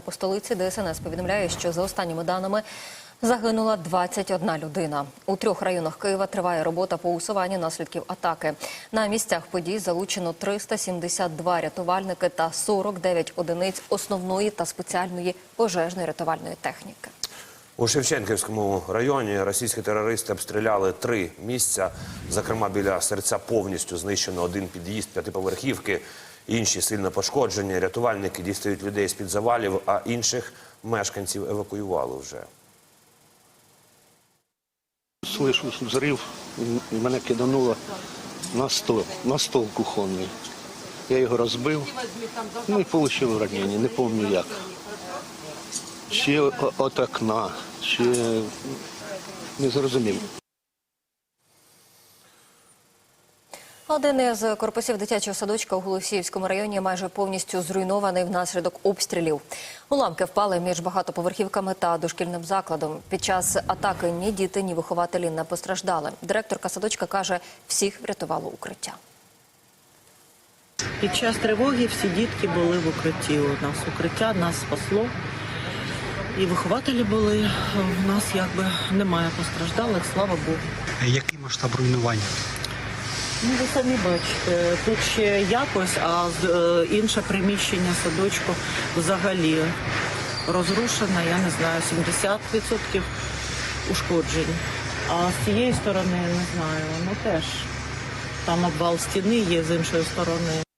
По столиці ДСНС повідомляє, що за останніми даними загинула 21 людина. У трьох районах Києва триває робота по усуванню наслідків атаки. На місцях подій залучено 372 рятувальники та 49 одиниць основної та спеціальної пожежної рятувальної техніки. У Шевченківському районі російські терористи обстріляли три місця. Зокрема, біля серця повністю знищено один під'їзд п'ятиповерхівки. Інші сильно пошкоджені. Рятувальники дістають людей з під завалів, а інших мешканців евакуювали вже. Слышу взрыв, і мене кидануло на стол, на стол кухонний. Я його розбив, ну і отримав ранення, не пам'ятаю як. Чи от окна, чи не зрозумів. Один із корпусів дитячого садочка у Голосіївському районі майже повністю зруйнований внаслідок обстрілів. Уламки впали між багатоповерхівками та дошкільним закладом. Під час атаки ні діти, ні вихователі не постраждали. Директорка садочка каже, всіх врятувало укриття. Під час тривоги всі дітки були в укритті. У нас укриття нас спасло. І вихователі були. У нас якби немає постраждалих, слава Богу. Який масштаб руйнування? Ну, ви самі бачите, тут ще якось, а е, інше приміщення садочку взагалі розрушене, я не знаю, 70% ушкоджень. А з цієї сторони не знаю, ну теж там обвал стіни є з іншої сторони.